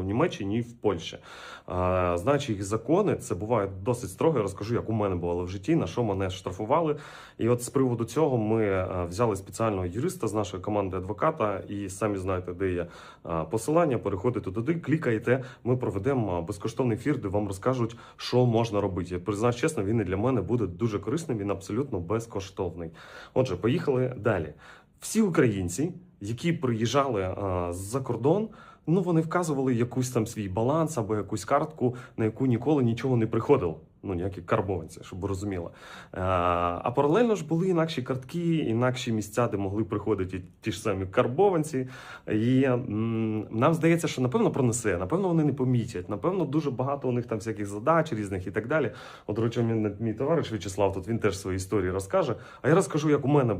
в Німеччині і в Польщі. А, знаючи їх закони, це буває досить строго. Я розкажу, як у мене бувало в житті, на що мене штрафували. І от з приводу цього ми е, взяли спеціального юриста з нашої команди адвоката, і самі знаєте, де є е, посилання. Переходите туди, клікаєте. Ми проведемо е, безкоштовний ефір, де вам розкажуть, що можна робити. Я признаюсь чесно, він і для мене буде дуже корисним. Він абсолютно безкоштовний. Отже, поїхали далі. Всі українці, які приїжджали з-за кордон, ну вони вказували якусь там свій баланс або якусь картку, на яку ніколи нічого не приходило. Ну, ніякі карбованці, щоб ви розуміли. А, а паралельно ж були інакші картки, інакші місця, де могли приходити ті ж самі карбованці. І нам здається, що напевно пронесе, напевно, вони не помітять. Напевно, дуже багато у них там всяких задач різних і так далі. От, речі, мій товариш В'ячеслав, тут він теж свої історії розкаже. А я розкажу, як у мене